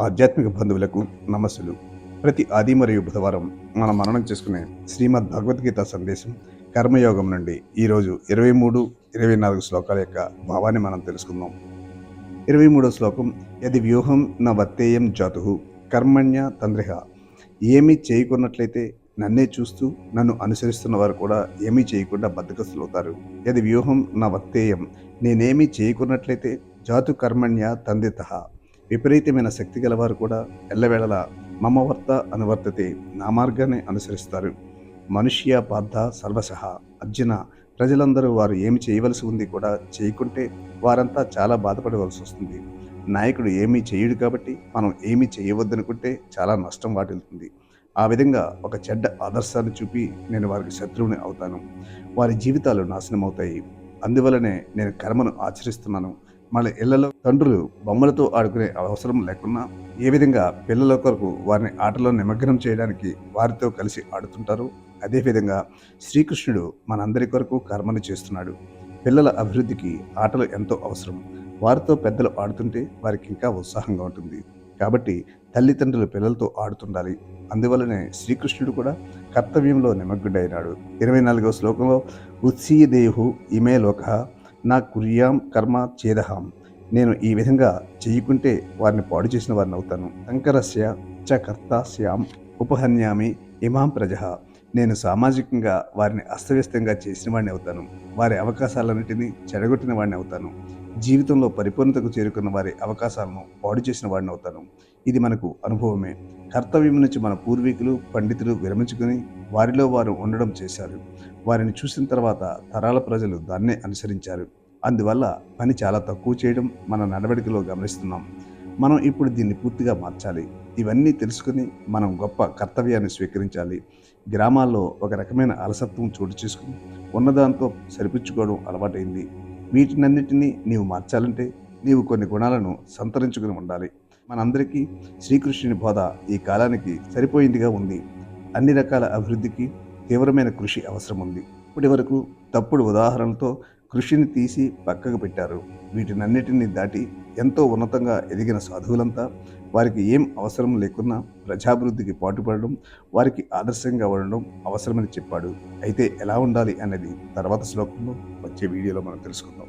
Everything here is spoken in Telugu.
ఆధ్యాత్మిక బంధువులకు నమస్సులు. ప్రతి ఆది మరియు బుధవారం మనం మననం చేసుకునే శ్రీమద్ భగవద్గీత సందేశం కర్మయోగం నుండి ఈరోజు ఇరవై మూడు ఇరవై నాలుగు శ్లోకాల యొక్క భావాన్ని మనం తెలుసుకుందాం. ఇరవై మూడో శ్లోకం యది వ్యూహం నా వత్తేయం జాతు కర్మణ్య తండ్రిహ ఏమీ చేయకున్నట్లయితే నన్నే చూస్తూ నన్ను అనుసరిస్తున్న వారు కూడా ఏమీ చేయకుండా బద్దకస్తులవుతారు. యది వ్యూహం నా వత్తేయం నేనేమీ చేయకున్నట్లయితే జాతు కర్మణ్య తందిత విపరీతమైన శక్తి గలవారు కూడా ఎల్లవేళలా మమవర్త అనువర్తతే నా మార్గాన్ని అనుసరిస్తారు. మనుష్య పార్థ సర్వశః అర్జున ప్రజలందరూ వారు ఏమి చేయవలసి ఉంది కూడా చేయకుంటే వారంతా చాలా బాధపడవలసి వస్తుంది. నాయకుడు ఏమీ చేయడు కాబట్టి మనం ఏమీ చేయవద్దనుకుంటే చాలా నష్టం వాటిల్తుంది ఆ విధంగా ఒక చెడ్డ ఆదర్శాన్ని చూపి నేను వారికి శత్రువుని అవుతాను. వారి జీవితాలు నాశనం అవుతాయి అందువలనే నేను కర్మను ఆచరిస్తున్నాను. మన ఇళ్ళలో తండ్రులు బొమ్మలతో ఆడుకునే అవసరం లేకున్నా ఏ విధంగా పిల్లల కొరకు వారిని ఆటలో నిమగ్నం చేయడానికి వారితో కలిసి ఆడుతుంటారు అదేవిధంగా శ్రీకృష్ణుడు మనందరి కొరకు కర్మను చేస్తున్నాడు. పిల్లల అభివృద్ధికి ఆటలు ఎంతో అవసరం. వారితో పెద్దలు ఆడుతుంటే వారికి ఇంకా ఉత్సాహంగా ఉంటుంది. కాబట్టి తల్లిదండ్రులు పిల్లలతో ఆడుతుండాలి. అందువలనే శ్రీకృష్ణుడు కూడా కర్తవ్యంలో నిమగ్నుడైనాడు. ఇరవై నాలుగవ శ్లోకంలో ఉత్సీదేహు ఇమే లోక నా కుర్యాం కర్మ చేదహాం. నేను ఈ విధంగా చేయకుంటే వారిని పాడు చేసిన వారిని అవుతాను. అంకరస్య చ కర్తాస్యాం ఉపహన్యామి ఇమాం ప్రజ. నేను సామాజికంగా వారిని అస్తవ్యస్తంగా చేసిన వాడిని అవుతాను. వారి అవకాశాలన్నింటినీ చెడగొట్టిన వాడిని అవుతాను. జీవితంలో పరిపూర్ణతకు చేరుకున్న వారి అవకాశాలను పాడు చేసిన వాడిని అవుతాను. ఇది మనకు అనుభవమే. కర్తవ్యం నుంచి మన పూర్వీకులు పండితులు విరమించుకుని వారిలో వారు ఉండడం చేశారు. వారిని చూసిన తర్వాత తరాల ప్రజలు దాన్నే అనుసరించారు. అందువల్ల పని చాలా తక్కువ చేయడం మన నడవడికలో గమనిస్తున్నాం. మనం ఇప్పుడు దీన్ని పూర్తిగా మార్చాలి. ఇవన్నీ తెలుసుకుని మనం గొప్ప కర్తవ్యాన్ని స్వీకరించాలి. గ్రామాల్లో ఒక రకమైన అలసత్వం చోటు చేసుకుని ఉన్నదాంతో సరిపించుకోవడం అలవాటైంది. వీటినన్నిటినీ నీవు మార్చాలంటే నీవు కొన్ని గుణాలను సంతరించుకుని ఉండాలి. మనందరికీ శ్రీకృష్ణుని బోధ ఈ కాలానికి సరిపోయిందిగా ఉంది. అన్ని రకాల అభివృద్ధికి తీవ్రమైన కృషి అవసరం ఉంది ఇప్పటి వరకు తప్పుడు ఉదాహరణలతో కృషిని తీసి పక్కకు పెట్టారు. వీటినన్నిటిని దాటి ఎంతో ఉన్నతంగా ఎదిగిన సాధువులంతా వారికి ఏం అవసరం లేకున్నా ప్రజాభివృద్ధికి పాటుపడడం వారికి ఆదర్శంగా ఉండడం అవసరమని చెప్పాడు. అయితే ఎలా ఉండాలి అనేది తర్వాత శ్లోకంలో వచ్చే వీడియోలో మనం తెలుసుకుందాం.